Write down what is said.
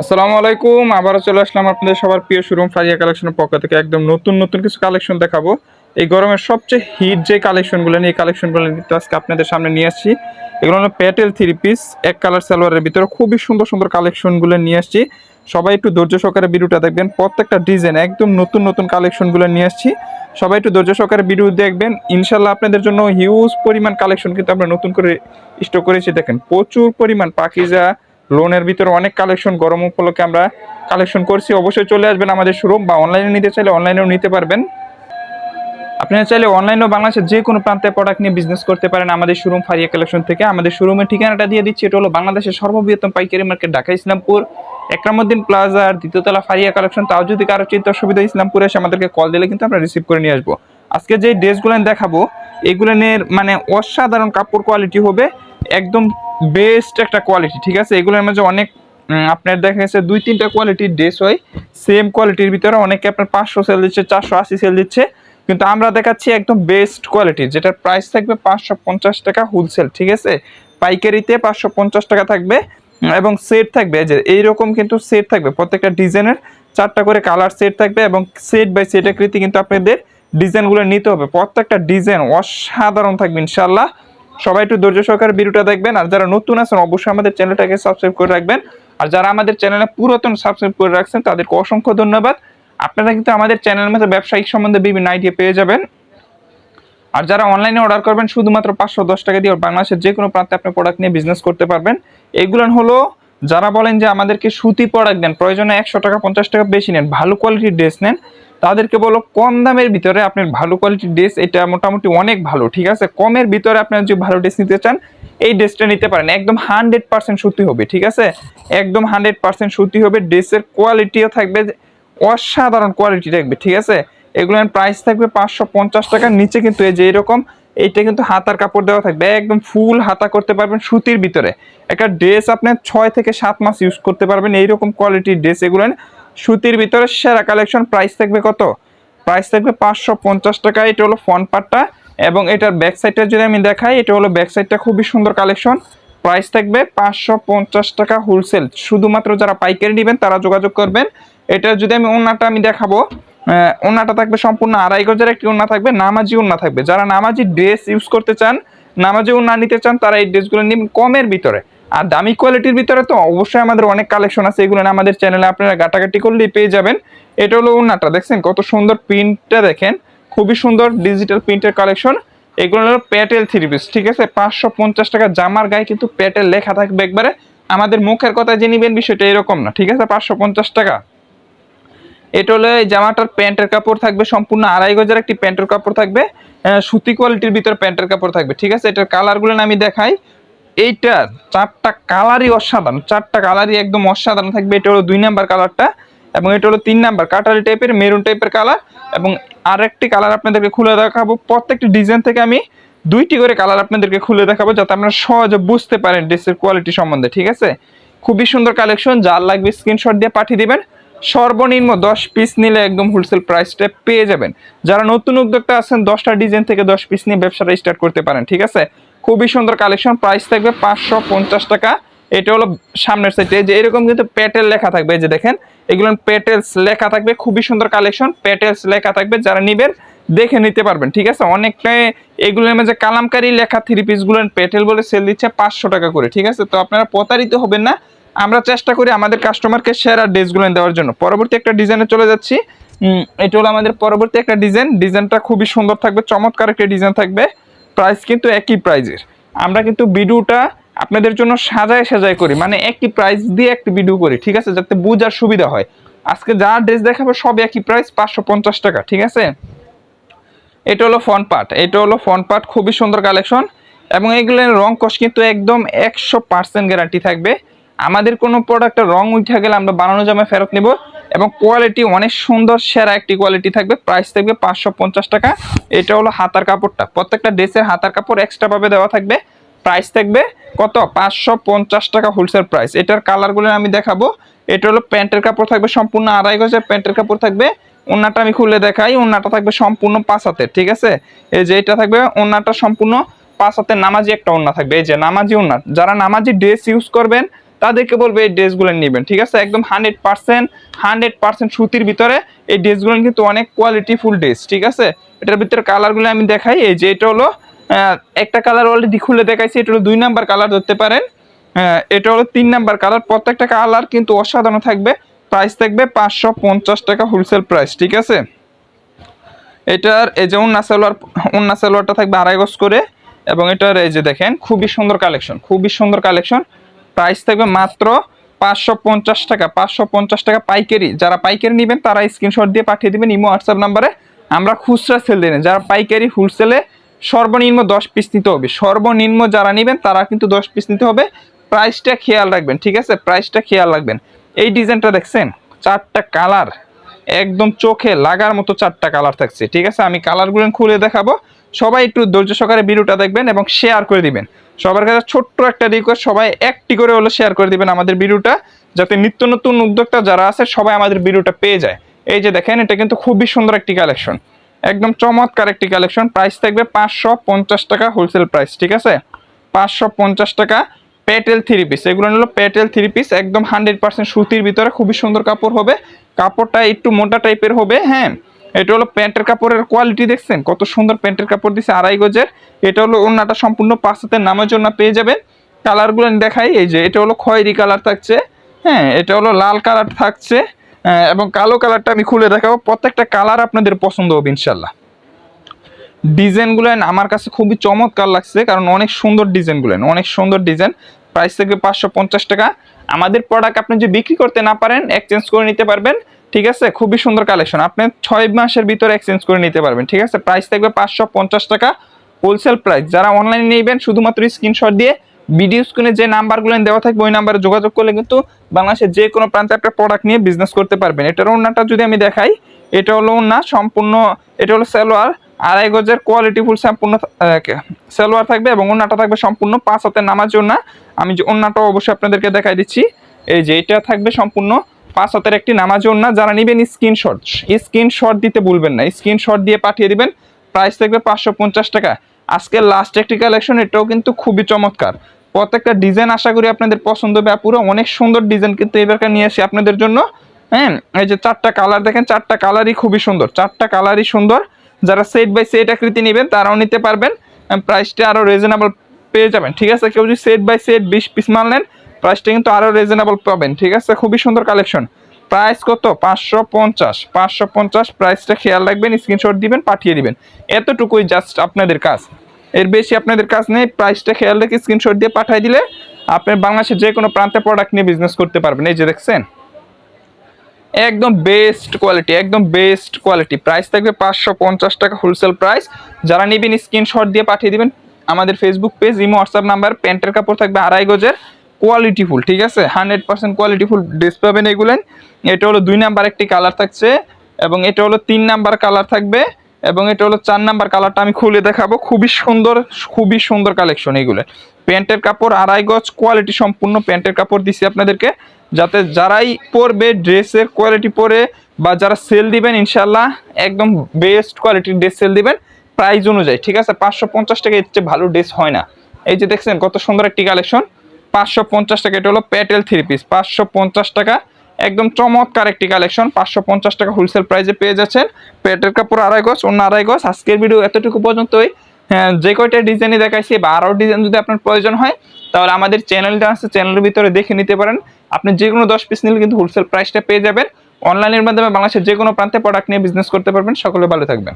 আসসালামু আলাইকুম, আবারও চলে আসলাম আপনাদের সবার প্রিয় শোরুম ফারিয়া কালেকশনের পক্ষ থেকে। একদম নতুন নতুন কিছু কালেকশন দেখাবো। এই গরমের সবচেয়ে হিট যে কালেকশনগুলো নিয়ে এই কালেকশনগুলো কিন্তু আজকে আপনাদের সামনে নিয়ে আসছি, এগুলো হলো প্যাটেল থ্রি পিস এক কালার সালোয়ারের ভিতরে খুবই সুন্দর সুন্দর কালেকশনগুলো নিয়ে আসছি। সবাই একটু ধৈর্য সহকারে ভিডিওটা দেখবেন, প্রত্যেকটা ডিজাইন একদম নতুন নতুন কালেকশনগুলো নিয়ে আসছি। সবাই একটু ধৈর্য সহকারে ভিডিও দেখবেন ইনশাল্লাহ আপনাদের জন্য হিউজ পরিমাণ কালেকশন কিন্তু আমরা নতুন করে স্টক করেছি। দেখেন, প্রচুর পরিমাণ পাকিজা লোনের ভিতরে অনেক কালেকশন গরম উপলক্ষে আমরা কালেকশন করছি। অবশ্যই চলে আসবেন আমাদের শোরুম বা অনলাইনে নিতে চাইলে অনলাইনেও নিতে পারবেন। আপনারা চাইলে অনলাইনেও বাংলাদেশের যে কোনো প্রান্তে প্রোডাক্ট নিয়ে বিজনেস করতে পারেন আমাদের শোরুম ফারিয়া কালেকশন থেকে। আমাদের শোরুমের ঠিকানাটা দিয়ে দিচ্ছি। এটা হলো বাংলাদেশের সর্ববৃহত্তম পাইকারি মার্কেট ঢাকা ইসলামপুর একরামুদ্দিন প্লাজার দ্বিতীয়তলা ফারিয়া কালেকশন তাও যদি কারও চিন্তা অসুবিধা ইসলামপুরে এসে আমাদেরকে কল দিলে কিন্তু আমরা রিসিভ করে নিয়ে আসব। আজকে যে ড্রেসগুলো দেখাবো এগুলোর মানে অসাধারণ কাপড় কোয়ালিটি হবে। একদম বেস্ট একটা কোয়ালিটি ঠিক আছে? এগুলোর মাঝে অনেক আপনার দেখা গেছে দুই, তিনটা কোয়ালিটির ড্রেস হয়। সেম কোয়ালিটির ভিতরে অনেকে আপনার পাঁচশো সেল দিচ্ছে, চারশো আশি সেল দিচ্ছে। কিন্তু আমরা দেখাচ্ছি একদম বেস্ট কোয়ালিটি যেটার প্রাইস থাকবে পাঁচশো পঞ্চাশ টাকা হোলসেল ঠিক আছে? পাইকারিতে পাঁচশো পঞ্চাশ টাকা থাকবে, এবং সেট থাকবে যে এইরকম কিন্তু সেট থাকবে। প্রত্যেকটা ডিজাইনের চারটা করে কালার সেট থাকবে, এবং সেট বাই সেট আকৃতি কিন্তু আপনাদের ডিজাইনগুলো নিতে হবে। প্রত্যেকটা ডিজাইন অসাধারণ থাকবে ইনশাল্লাহ সবাই একটু ধৈর্য সহকারে ভিডিওটা দেখবেন। আর যারা নতুন আছেন, অবশ্যই আমাদের চ্যানেলটাকে সাবস্ক্রাইব করে রাখবেন। আর যারা আমাদের চ্যানেলে পুরাতন সাবস্ক্রাইব করে রাখছেন, তাদেরকে অসংখ্য ধন্যবাদ। আপনারা কিন্তু আমাদের চ্যানেলের মধ্যে ব্যবসায়িক সম্বন্ধে বিভিন্ন আইডিয়া পেয়ে যাবেন। আর যারা অনলাইনে অর্ডার করবেন, শুধুমাত্র পাঁচশো দশ টাকা দিয়ে বাংলাদেশের যে কোনো প্রান্তে আপনি প্রোডাক্ট নিয়ে বিজনেস করতে পারবেন। এগুলো হলো, যারা বলেন যে আমাদেরকে সুতি প্রোডাক্ট দেন, প্রয়োজনে একশো টাকা, পঞ্চাশ টাকা বেশি নেন, ভালো কোয়ালিটির ড্রেস নেন তাদেরকে বলো, কম দামের ভিতরে আপনার ভালো কোয়ালিটির ড্রেস এটা মোটামুটি অনেক ভালো, ঠিক আছে? কমের ভিতরে আপনার যদি ভালো ড্রেস নিতে চান, এই ড্রেসটা নিতে পারেন। একদম হান্ড্রেড পার্সেন্ট সুতি হবে, ঠিক আছে? একদম হান্ড্রেড পার্সেন্ট সুতি হবে ড্রেসের কোয়ালিটিও থাকবে, অসাধারণ কোয়ালিটি থাকবে, ঠিক আছে? এগুলোর প্রাইস থাকবে পাঁচশো পঞ্চাশ টাকার নিচে কিন্তু এই যে এরকম, এইটা কিন্তু হাতার কাপড় দেওয়া থাকবে। একদম ফুল হাতা করতে পারবেন সুতির ভিতরে। একটা ড্রেস আপনার ছয় থেকে সাত মাস ইউজ করতে পারবেন, এইরকম কোয়ালিটির ড্রেস এগুলো সুতির ভিতরে সেরা কালেকশন প্রাইস থাকবে কত? প্রাইস থাকবে পাঁচশো পঞ্চাশ টাকা, এটা হলো ফ্রন্ট পার্টটা এবং এটার ব্যাক সাইডটা যদি আমি দেখাই, এটা হলো ব্যাক সাইডটা খুবই সুন্দর কালেকশন প্রাইস থাকবে পাঁচশো পঞ্চাশ টাকা হোলসেল শুধুমাত্র যারা পাইকারি নেবেন, তারা যোগাযোগ করবেন। এটা যদি আমি ওনাটা আমি দেখাবো ওনাটা থাকবে সম্পূর্ণ আড়াই গজের একটি ওনা থাকবে, নামাজি ওনা থাকবে। যারা নামাজি ড্রেস ইউজ করতে চান, নামাজি ওনা নিতে চান, তারা এই ড্রেসগুলো নিন কমের ভিতরে। আর দামি কোয়ালিটির ভিতরে তো অবশ্যই আমাদের অনেক কালেকশন আছে, এগুলো না আমাদের চ্যানেলে আপনারা গাটাগাটি করলেই পেয়ে যাবেন। এটা হলো ওনাটা দেখছেন? কত সুন্দর প্রিন্টটা দেখেন। খুবই সুন্দর ডিজিটাল প্রিন্টের কালেকশন এগুলো হলো প্যাটেল থ্রি পিস ঠিক আছে? পাঁচশো পঞ্চাশ টাকা জামার গায়ে কিন্তু প্যাটেল লেখা থাকবে একবারে। আমাদের মুখের কথা যে নিবেন, বিষয়টা এরকম না, ঠিক আছে? পাঁচশো পঞ্চাশ টাকা। এটা হলো এই জামাটার প্যান্টের কাপড় থাকবে, সম্পূর্ণ আড়াই গজের একটি প্যান্টের কাপড় থাকবে। সুতি কোয়ালিটির ভিতরে প্যান্টের কাপড় থাকবে, ঠিক আছে? এটার কালারগুলো আমি দেখাই। এইটা চারটা কালারই অসাধারণ। চারটা কালারই একদম অসাধারণ থাকবে। এটা হলো দুই নাম্বার কালারটা এবং এটা হলো তিন নাম্বার কাটারি টাইপের মেরুন টাইপের কালার এবং আরেকটি কালার আপনাদেরকে খুলে দেখাবো। প্রত্যেকটি ডিজাইন থেকে আমি দুইটি করে কালার আপনাদেরকে খুলে দেখাবো যাতে আপনারা সহজে বুঝতে পারেন ড্রেসের কোয়ালিটি সম্বন্ধে, ঠিক আছে? খুবই সুন্দর কালেকশন যার লাগবে স্ক্রিনশট দিয়ে পাঠিয়ে দেবেন। সর্বনিম্ন দশ পিস নিলে একদম হোলসেল প্রাইসটা পেয়ে যাবেন। যারা নতুন উদ্যোক্তা আছেন, দশটা ডিজাইন থেকে দশ পিস নিয়ে ব্যবসাটা স্টার্ট করতে পারেন, ঠিক আছে? খুবই সুন্দর কালেকশন। প্রাইস থাকবে পাঁচশো পঞ্চাশ টাকা। এটা হলো সামনের সাইডে। যে এরকম কিন্তু প্যাটেল লেখা থাকবে যে দেখেন। এগুলো প্যাটেলস লেখা থাকবে, খুবই সুন্দর কালেকশন। প্যাটেলস লেখা থাকবে, যারা নিবেন দেখে নিতে পারবেন, ঠিক আছে? অনেকটাই এগুলোর মধ্যে কালামকারি লেখা থ্রি পিসগুলো পেটেল বলে সেল দিচ্ছে পাঁচশো টাকা করে, ঠিক আছে? তো আপনারা প্রতারিত হবেন না। আমরা চেষ্টা করি আমাদের কাস্টমারকে সেরা ড্রেসগুলো দেওয়ার জন্য। পরবর্তী একটা ডিজাইনে চলে যাচ্ছি। এটা হলো আমাদের পরবর্তী একটা ডিজাইন। ডিজাইনটা খুবই সুন্দর থাকবে, চমৎকার একটা ডিজাইন থাকবে। প্রাইস কিন্তু একই প্রাইজের আমরা কিন্তু ভিডিওটা আপনাদের জন্য সাজায় সাজায় করি মানে একই প্রাইস দিয়ে একটি ভিডিও করি, ঠিক আছে? যাতে বোঝার সুবিধা হয়। আজকে যা ড্রেস দেখাবো সব একই প্রাইস পাঁচশো পঞ্চাশ টাকা, ঠিক আছে? এটা হলো ফ্রন্ট পার্ট এটা হলো ফ্রন্ট পার্ট খুবই সুন্দর কালেকশন এবং এগুলোর রং কষ কিন্তু একদম একশো পার্সেন্ট গ্যারান্টি থাকবে। আমাদের কোনো প্রোডাক্টের রং উঠে গেলে আমরা বানানো জামা ফেরত নেব। এবং কোয়ালিটি অনেক সুন্দর, সেরা একটি কোয়ালিটি থাকবে। প্রাইস থাকবে পাঁচশো পঞ্চাশ টাকা। এটা হলো হাতার কাপড়টা। প্রত্যেকটা ড্রেসের হাতার কাপড় এক্সট্রাভাবে দেওয়া থাকবে। প্রাইস থাকবে কত? পাঁচশো পঞ্চাশ টাকা হোলসেল প্রাইস এটার কালারগুলো আমি দেখাবো। এটা হলো প্যান্টের কাপড় থাকবে সম্পূর্ণ আড়াই গজের প্যান্টের কাপড় থাকবে। ওনাটা আমি খুলে দেখাই। ওনাটা থাকবে সম্পূর্ণ পাঁচ হাতের, ঠিক আছে? এই যে এটা থাকবে ওনাটা সম্পূর্ণ পাঁচ হাতের নামাজি একটা ওনা থাকবে। এই যে নামাজি ওনা যারা নামাজি ড্রেস ইউজ করবেন তাদেরকে বলব এই ড্রেসগুলো নেবেন, ঠিক আছে? একদম হান্ড্রেড পার্সেন্ট হান্ড্রেড পার্সেন্ট সুতির ভিতরে এই ড্রেসগুলো কিন্তু অনেক কোয়ালিটি ফুল ড্রেস ঠিক আছে? এটার ভিতরে কালারগুলো আমি দেখাই, এই যে এটা হলো একটা কালার অলরেডি খুলে দেখাইছি, এটা হলো দুই নাম্বার কালার ধরতে পারেন। এটা হলো তিন নাম্বার কালার প্রত্যেকটা কালার কিন্তু অসাধারণ থাকবে প্রাইস থাকবে পাঁচশো পঞ্চাশ টাকা হোলসেল প্রাইস ঠিক আছে? এটার, এই যে উন্না সালোয়ার, উন্না সালোয়ারটা থাকবে আড়াই গজ করে, এবং এটার, এই যে দেখেন, খুবই সুন্দর কালেকশন খুবই সুন্দর কালেকশন প্রাইস থাকবে মাত্র পাঁচশো পঞ্চাশ টাকা, পাঁচশো পঞ্চাশ টাকা পাইকারি। যারা পাইকারি নেবেন, তারা স্ক্রিনশট দিয়ে পাঠিয়ে দেবেন ইমো হোয়াটসঅ্যাপ নাম্বারে আমরা খুচরা সেল দিই যারা পাইকারি হোলসেলে সর্বনিম্ন দশ পিস নিতে হবে। সর্বনিম্ন যারা নেবেন, তারা কিন্তু দশ পিস নিতে হবে। প্রাইসটা খেয়াল রাখবেন, ঠিক আছে? প্রাইসটা খেয়াল রাখবেন। এই ডিজাইনটা দেখছেন? চারটা কালার একদম চোখে লাগার মতো চারটা কালার থাকছে, ঠিক আছে? আমি কালারগুলো খুলে দেখাবো। সবাই একটু ধৈর্য সহকারে ভিডিওটা দেখবেন এবং শেয়ার করে দিবেন। সবার কাছে ছোট্ট একটা রিকোয়েস্ট সবাই একটি করে হলো শেয়ার করে দিবেন আমাদের ভিডিওটা, যাতে নিত্য নতুন উদ্যোক্তা যারা আছে, সবাই আমাদের ভিডিওটা পেয়ে যায়। এই যে দেখেন, এটা কিন্তু খুবই সুন্দর একটি কালেকশন একদম চমৎকার একটি কালেকশন প্রাইস থাকবে পাঁচশো পঞ্চাশ টাকা হোলসেল প্রাইস ঠিক আছে? পাঁচশো পঞ্চাশ টাকা প্যাটেল থ্রি পিস এগুলো হলো প্যাটেল থ্রি পিস একদম হান্ড্রেড পার্সেন্ট সুতির ভিতরে খুবই সুন্দর কাপড় হবে। কাপড়টা একটু মোটা টাইপের হবে হ্যাঁ? এটা হলো প্যান্টের কাপড়ের কোয়ালিটি দেখছেন? কত সুন্দর প্যান্টের কাপড় দিছে, আড়াই গজের। এটা হলো ওনাটা সম্পূর্ণ পাঁচ হাতের নামের জন্য পেয়ে যাবেন। কালারগুলো দেখাই, এই যে এটা হলো খয়েরি কালার থাকছে। হ্যাঁ এটা হলো লাল কালার থাকছে এবং কালো কালারটা আমি খুলে দেখাবো। প্রত্যেকটা কালার আপনাদের পছন্দ হবে ইনশাল্লাহ ডিজাইনগুলো আমার কাছে খুবই চমৎকার লাগছে, কারণ অনেক সুন্দর ডিজাইনগুলো অনেক সুন্দর ডিজাইন। প্রাইস থেকে পাঁচশো পঞ্চাশ টাকা। আমাদের প্রোডাক্ট আপনি যদি বিক্রি করতে না পারেন এক্সচেঞ্জ করে নিতে পারবেন। ঠিক আছে? খুবই সুন্দর কালেকশন আপনি ছয় মাসের ভিতরে এক্সচেঞ্জ করে নিতে পারবেন, ঠিক আছে? প্রাইস থাকবে পাঁচশো পঞ্চাশ টাকা হোলসেল প্রাইস যারা অনলাইনে নেবেন, শুধুমাত্র স্ক্রিনশট দিয়ে ভিডিও স্ক্রিনে যে নাম্বারগুলো দেওয়া থাকবে, ওই নাম্বারে যোগাযোগ করলে কিন্তু বাংলাদেশের যে কোনো প্রান্তে একটা প্রোডাক্ট নিয়ে বিজনেস করতে পারবেন। এটার ওনাটা যদি আমি দেখাই, এটা হলো ওনা সম্পূর্ণ, এটা হলো সালোয়ার, আড়াই গজের কোয়ালিটি ফুল সম্পূর্ণ সালোয়ার থাকবে এবং ওনাটা থাকবে সম্পূর্ণ পাঁচ হাতের নামার জন্য আমি যে ওনাটা অবশ্যই আপনাদেরকে দেখাই দিচ্ছি। এই যে এটা থাকবে সম্পূর্ণ পাঁচ হাতের একটি নামাজ ওন্না যারা নেবেন স্ক্রিনশট স্ক্রিনশট দিতে ভুলবেন না। স্ক্রিনশট দিয়ে পাঠিয়ে দিবেন। প্রাইস থাকবে পাঁচশো পঞ্চাশ টাকা। আজকের লাস্ট একটি কালেকশন এটাও কিন্তু খুবই চমৎকার। প্রত্যেকটা ডিজাইন আশা করি আপনাদের পছন্দ হবে। পুরো অনেক সুন্দর ডিজাইন কিন্তু এবারকার নিয়ে আসি আপনাদের জন্য। হ্যাঁ এই যে চারটা কালার দেখেন চারটা কালারই খুবই সুন্দর। চারটা কালারই সুন্দর। যারা সেট বাই সেট আকৃতি নেবেন, তারাও নিতে পারবেন। প্রাইসটা আরও রিজনেবল পেয়ে যাবেন। ঠিক আছে? কেউ যদি সেট বাই সেট বিশ পিস মাল নেন প্রাইসটা কিন্তু আরও রিজনেবল পাবেন, ঠিক আছে? খুবই সুন্দর কালেকশন প্রাইস কত? পাঁচশো পঞ্চাশ। পাঁচশো পঞ্চাশ প্রাইসটা খেয়াল রাখবেন স্ক্রিনশট দিবেন, পাঠিয়ে দিবেন। এতটুকুই জাস্ট আপনাদের কাজ। এর বেশি আপনাদের কাজ নেই প্রাইসটা খেয়াল রেখে স্ক্রিনশট দিয়ে পাঠিয়ে দিলে আপনি বাংলাদেশের যে কোনো প্রান্তে প্রোডাক্ট নিয়ে বিজনেস করতে পারবেন। এই যে দেখছেন? একদম বেস্ট কোয়ালিটি একদম বেস্ট কোয়ালিটি প্রাইস থাকবে পাঁচশো পঞ্চাশ টাকা হোলসেল প্রাইস যারা নেবেন স্ক্রিনশট দিয়ে পাঠিয়ে দিবেন। আমাদের Facebook page Imo WhatsApp number প্যান্টের কাপড় থাকবে আড়াই গজের। কোয়ালিটি ফুল ঠিক আছে? Hundred percent quality full dress পাবেন এগুলেন এটা হলো দুই নাম্বার একটি কালার থাকছে এবং এটা হলো তিন নাম্বার কালার থাকবে এবং এটা হলো চার নাম্বার কালারটা আমি খুলে দেখাবো। খুবই সুন্দর খুবই সুন্দর কালেকশন এগুলো। প্যান্টের কাপড় আড়াই গজ কোয়ালিটি সম্পূর্ণ প্যান্টের কাপড় দিছি আপনাদেরকে। যাতে যারাই পরবে ড্রেসের কোয়ালিটি পরে বা যারা সেল দিবেন ইনশাল্লাহ একদম বেস্ট কোয়ালিটির ড্রেস সেল দিবেন প্রাইস অনুযায়ী, ঠিক আছে? পাঁচশো পঞ্চাশ টাকা এর চেয়ে ভালো ড্রেস হয় না। এই যে দেখছেন, কত সুন্দর একটি কালেকশন পাঁচশো পঞ্চাশ টাকা, এটা হলো প্যাটেল থ্রি পিস পাঁচশো পঞ্চাশ টাকা। একদম চমৎকার একটি কালেকশন পাঁচশো পঞ্চাশ টাকা হোলসেল প্রাইসে পেয়ে যাচ্ছেন। পেটের কাপড় আড়াই গজ, অন্য আড়াই গজ। আজকের ভিডিও এতটুকু পর্যন্তই। হ্যাঁ যে কয়টা ডিজাইনই দেখাইছি বা আরও ডিজাইন যদি আপনার প্রয়োজন হয়, তাহলে আমাদের চ্যানেলটা আছে চ্যানেলের ভিতরে দেখে নিতে পারেন। আপনি যে কোনো দশ পিস নিলে কিন্তু হোলসেল প্রাইসটা পেয়ে যাবেন। অনলাইনের মাধ্যমে বাংলাদেশের যে কোনো প্রান্তে প্রোডাক্ট নিয়ে বিজনেস করতে পারবেন। সকলে ভালো থাকবেন।